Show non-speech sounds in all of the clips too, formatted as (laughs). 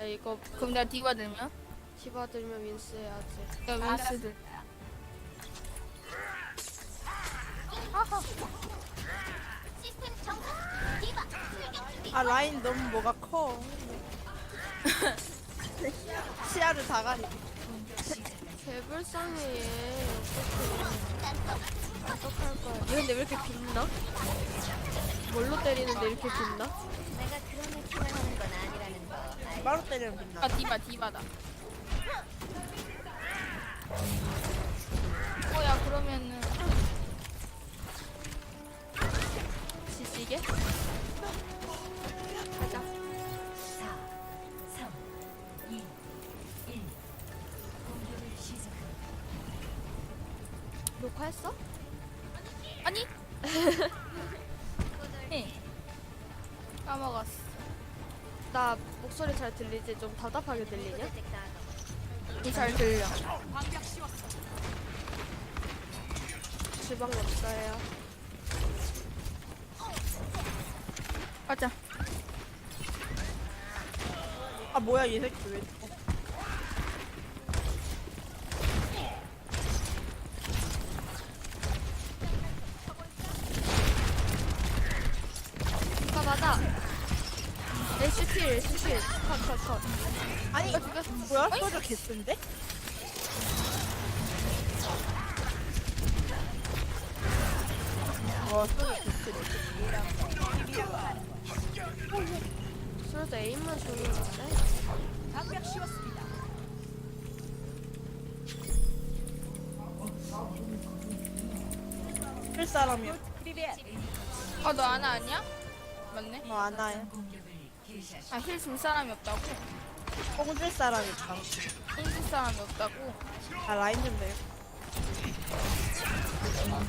야, 이거 그럼 내가 디바 들면? 디바 들면 민스 해야지. 야 윈스들 아 라인 너무 뭐가 커. (laughs) 시야를 다 가리. 개불쌍해 얘. 어떡해. 어떡할 거야. 얘 근데 왜 이렇게 빛나? 뭘로 때리는데 이렇게 빛나? 내가 그런 느낌을 하는 건 거. 바로 때리면 빛나. 아 디바 디바다 어야 그러면은 지지게? 가자. 4, 3, 2, 1. 공격을 시작합니다. 녹화했어? 아니 (laughs) 네 까먹었어 나 목소리 잘 들리지? 좀 답답하게 들리냐? 잘 들려 주방 없어요. 가자 아 뭐야 이 새끼 왜? 어, 아 맞아. ST ST 컷컷 컷. 아니 나 죽였어 뭐야? 소저 개쓴데? 와 소저 개쓰네. 그래도 에임만 좋은 건데. 쓸 사람이 어너 아나 아니야? 맞네 뭐 안와요. 아 힐 줄 사람이 없다고? 뽕줄 사람이 다. 힐줄 사람이 없다고? 아 라인 좀 내.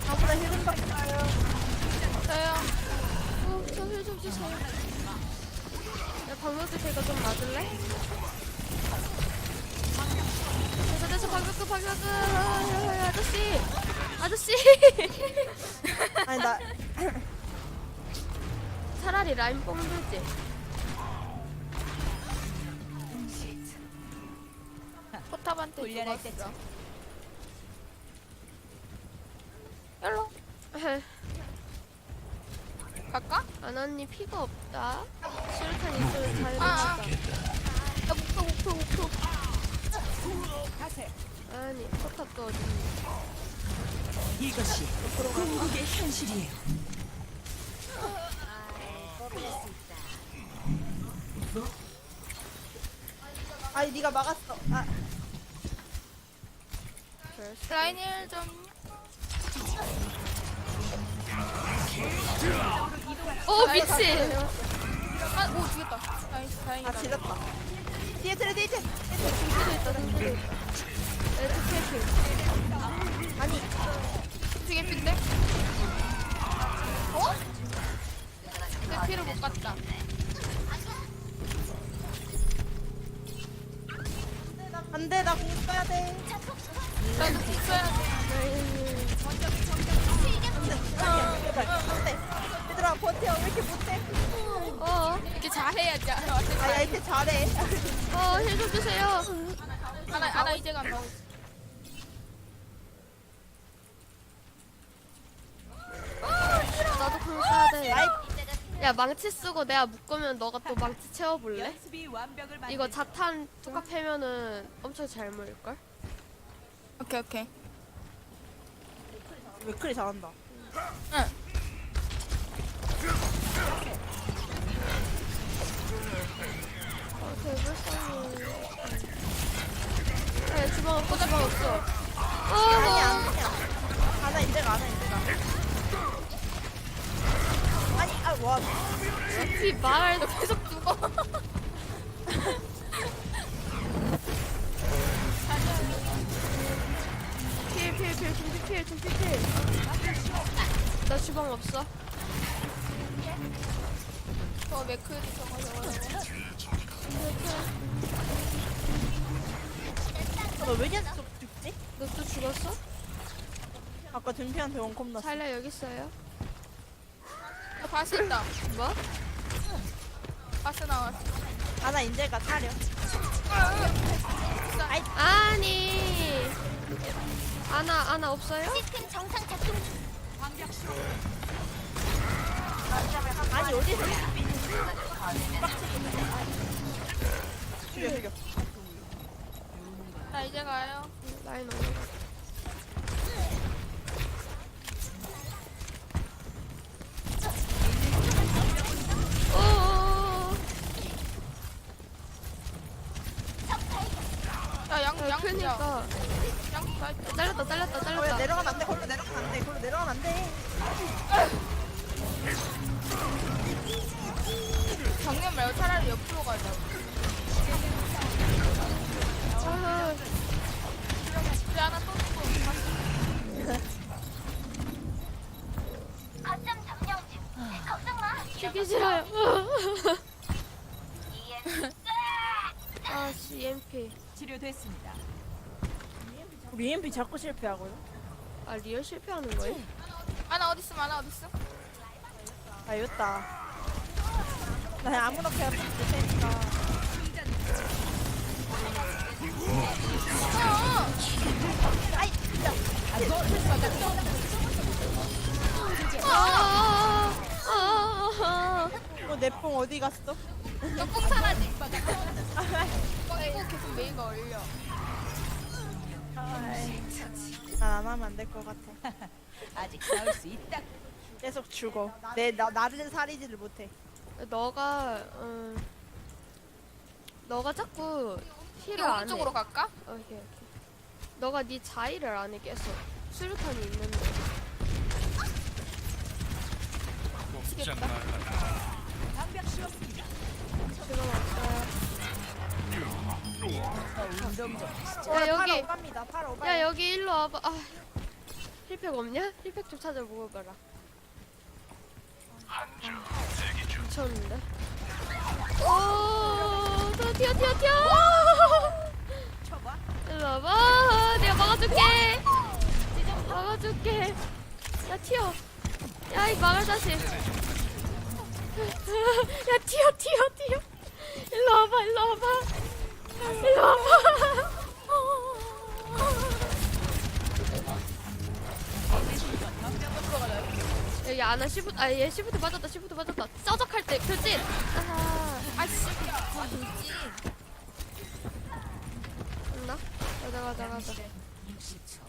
아무나 힐좀 받아요. 저요 어, 저힐좀 주세요. 야, 방역도 제가 좀 맞을래? 됐어, 됐어, 방역도, 방역도. 아, 아저씨! 아저씨! 아니 나 차라리 라인 뽕 들지. 포탑한테 죽었어 열로 갈까? 아나님 피가 없다. 수류탄 있으면 잘 아, 아. 되겠다. 야 목표 목표 목표 아니, 포탑도 어딨니? 이것이 궁극의 현실이에요. 아니 네가 막았어. 아 라인 힐좀 어, 미친! 아, 오 죽였다 나이스 아 다행이다 지렸다. 뒤에 트레 뒤에 트레. 등피도 있다, 등피도 있다. 캐피. 아니 되게 핀데? 어? 내 피를 못 갔다 안돼 나공 써야 돼. 얘들아 버텨 왜 이렇게 못해? 어, 이렇게 잘해야지 알아 아 얘한테 잘해. 어, 힐좀 주세요. 아나 아나 이제 간다 나도 그거 써야 돼. 아이 야, 망치 쓰고 내가 묶으면 너가 또 망치 채워볼래? 이거 자탄 뚜까 패면은 엄청 잘 모일걸? 오케이 오케이 맥클이 잘한다. 응 아, 개불쌍해. 야, 없어. 아니야 아, 아니야. 안아 인데가 안아 인데가. 아니 아와 피 말. 너 계속 죽어 (laughs) 필, 중피 필, 중피 필. 나 주방 없어. 저 맥크리 저거 저거 저거 너왜 계속 죽지? 너 또 죽었어? 아까 든피한테 원컵 났어. 살려 여기 있어요. 저 바스 있다 뭐? 바스 나왔어 아나 인제가 차려. 아 니 아나 아나 없어요? 시스템 정상 작동 중. 아니 어디서. 나 이제 가요. 라인 없는 거 야, 양, 양, 야, 그니까 양, 다 있다. 잘렸다 잘렸다 걸로 잘렸다 내려가면 안 돼. 걸로 내려가면 안 돼. 걸로 내려가면 안 돼. 정면 말고 차라리 옆으로 가자. 아, 우리 하나 또 죽고. 거점 점령 중. 걱정 마. 죽기 싫어요 (laughs) 아 CMP 치료됐습니다. 우리 EMP 자꾸 실패하고요. 아 리얼 실패하는 거예요? 하나 어딨음, 하나 어딨음? 아 이겼다. 나 그냥 아무나 그냥 볼 테니까. 아, 아, 아, 어, 내뽕 어디 갔어? 너뽕 사라지. 이거 이거 계속 메이가 올려. 난안 하면 안 될 것 같아. 아직 싸울 수 있다. 계속 죽어. 내 나, 나를 살리지를 못해. 아. 너가 음, 너가 자꾸 힐을 안 해. 오른쪽으로 갈까? 오케이 오케이. 너가 네 자의를 안 해 계속. 수류탄이 있는데. 미치겠다. 야팔 여기. 야 여기 일로 와봐. 아 힐팩 없냐? 힐팩 좀 찾아 먹어봐라. 미쳤는데. 오, 너 튀어 튀어 튀어. 쳐봐. 일로 와봐. 내가 막아줄게. 막아줄게. 야 튀어. 야이 막을 자식. (laughs) 야 튀어 튀어 튀어. 일로 와봐 일로 와봐. 일로 와봐. 여기 아나 시프트 아얘 시프트 맞았다 시프트 맞았다 쩌적할 때 그지? 아하 아, 씨. 아, 진지. 됐나? 가자 가자 가자 60초.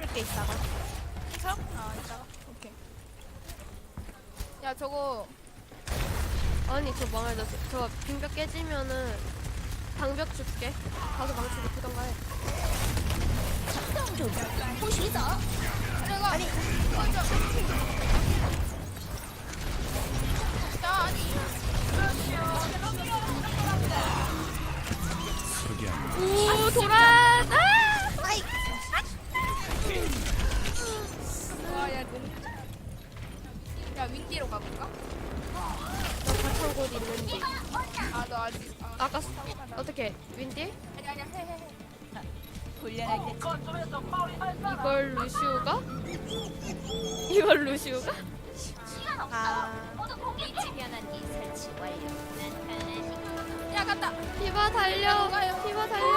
뚫게 있다가. 있어? 아, 있다가. 오케이. 야, 저거. 아니 저 망할 자식 저 빙벽 깨지면은 방벽 줄게 가서 망치 붙이던가 해 내가. 아니. 꺼져. 너 아직. 아, 아까 스- 어떻게 윈디? 아니, 아니야, 해, 해, 해. 훈련할 때쯤 이걸 루시우가? 이걸 루시우가? 아. 위치 변환기 설치 완료. 야, 갔다. 디바 달려 디바 달려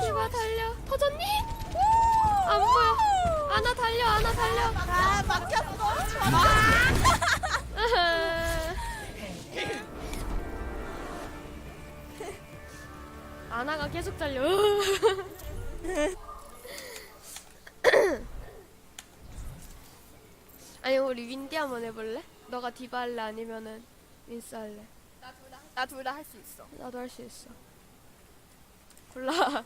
디바 달려 터졌니? 안 보여 아나 달려 아나 달려 아 막혔어. (laughs) 아나가 계속 달려. (laughs) 아니 우리 윈디 한번 해볼래? 너가 디바 할래 아니면은 윈스 할래? 나 둘 다 할 수 있어. 나도 할 수 있어. 골라.